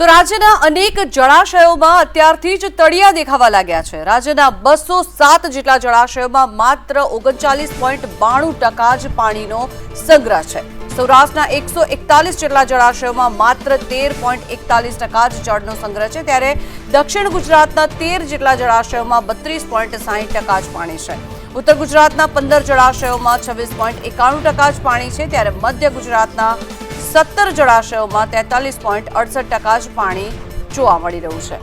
તો રાજ્યના અનેક જળાશયોમાં અત્યારથી જ તળિયા દેખાવા લાગ્યા છે. રાજ્યના બસો સાત જેટલા જળાશયોમાં માત્ર ઓગણચાલીસ પોઈન્ટ બાણું ટકા જ પાણીનો સંગ્રહ છે. સૌરાષ્ટ્રના એકસો એકતાલીસ જેટલા જળાશયોમાં માત્ર તેર પોઈન્ટ એકતાલીસ ટકા જ જળનો સંગ્રહ છે. ત્યારે દક્ષિણ ગુજરાતના તેર જેટલા જળાશયોમાં બત્રીસ પોઈન્ટ સાહીઠ ટકા જ પાણી છે. ઉત્તર ગુજરાતના પંદર જળાશયોમાં છવ્વીસ પોઈન્ટ એકાણું ટકા જ પાણી છે. ત્યારે મધ્ય ગુજરાતના સત્તર જળાશયોમાં તેતાલીસ પોઈન્ટ અડસઠ ટકા જ પાણી જોવા મળી રહ્યું છે.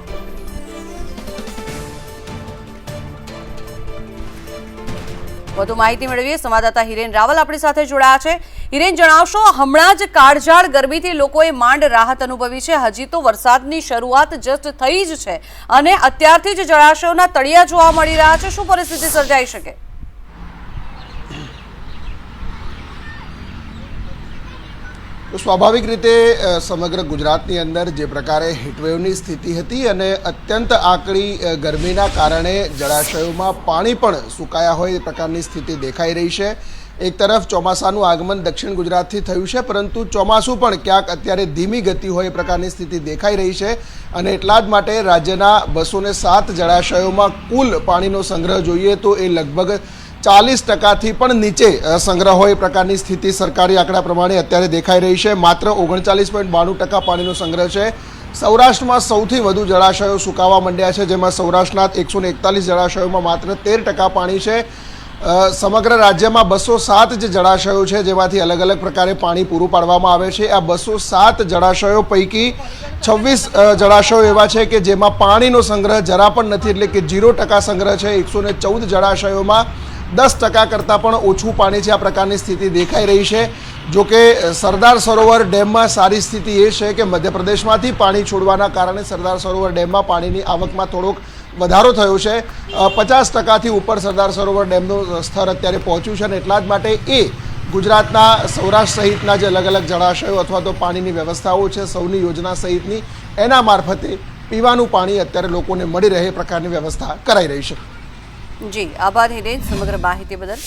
વધુ માહિતી મેળવીએ. સંવાદદાતા હિરેન રાવલ આપણી સાથે જોડાયા છે. હિરેન, જણાવશો, હમણાં જ કાળઝાળ ગરમીથી લોકોએ માંડ રાહત અનુભવી છે. હજી તો વરસાદની શરૂઆત જસ્ટ થઈ જ છે અને અત્યારથી જ જળાશયોના તળિયા જોવા મળી રહ્યા છે. શું પરિસ્થિતિ સર્જાઈ શકે? તો સ્વાભાવિક રીતે સમગ્ર ગુજરાતની અંદર જે પ્રકારે હીટવેવની સ્થિતિ હતી અને અત્યંત આકરી ગરમીના કારણે જળાશયોમાં પાણી પણ સુકાયા હોય એ પ્રકારની સ્થિતિ દેખાઈ રહી છે. એક તરફ ચોમાસાનું આગમન દક્ષિણ ગુજરાતથી થયું છે, પરંતુ ચોમાસું પણ ક્યાંક અત્યારે ધીમી ગતિ હોય એ પ્રકારની સ્થિતિ દેખાઈ રહી છે અને એટલા જ માટે રાજ્યના બસો ને સાત જળાશયોમાં કુલ પાણીનો સંગ્રહ જોઈએ તો એ લગભગ ચાલીસ ટકાથી પણ નીચે સંગ્રહ હોય એ પ્રકારની સ્થિતિ સરકારી આંકડા પ્રમાણે અત્યારે દેખાઈ રહી છે. માત્ર ઓગણચાલીસ પોઈન્ટ બાણું ટકા પાણીનો સંગ્રહ છે. સૌરાષ્ટ્રમાં સૌથી વધુ જળાશયો સુકાવા માંડ્યા છે, જેમાં સૌરાષ્ટ્રના એકસો એકતાલીસ જળાશયોમાં માત્ર તેર ટકા પાણી છે. સમગ્ર રાજ્યમાં બસો સાત જે જળાશયો છે, જેમાંથી અલગ અલગ પ્રકારે પાણી પૂરું પાડવામાં આવે છે. આ બસો સાત જળાશયો પૈકી છવ્વીસ જળાશયો એવા છે કે જેમાં પાણીનો સંગ્રહ જરા પણ નથી, એટલે કે ઝીરો ટકા સંગ્રહ છે. એકસો ચૌદ જળાશયોમાં દસ ટકા કરતાં પણ ઓછું પાણી છે આ પ્રકારની સ્થિતિ દેખાઈ રહી છે. જો કે સરદાર સરોવર ડેમમાં સારી સ્થિતિ એ છે કે મધ્યપ્રદેશમાંથી પાણી છોડવાના કારણે સરદાર સરોવર ડેમમાં પાણીની આવકમાં થોડોક વધારો થયો છે. પચાસ ટકાથી ઉપર સરદાર સરોવર ડેમનું સ્તર અત્યારે પહોંચ્યું છે અને એટલા જ માટે એ ગુજરાતના સૌરાષ્ટ્ર સહિતના જે અલગ અલગ જળાશયો અથવા તો પાણીની વ્યવસ્થાઓ છે, સૌની યોજના સહિતની, એના મારફતે પીવાનું પાણી અત્યારે લોકોને મળી રહે એ પ્રકારની વ્યવસ્થા કરાઈ રહી છે. જી આભાર હિરેન સમગ્ર માહિતી બદલ.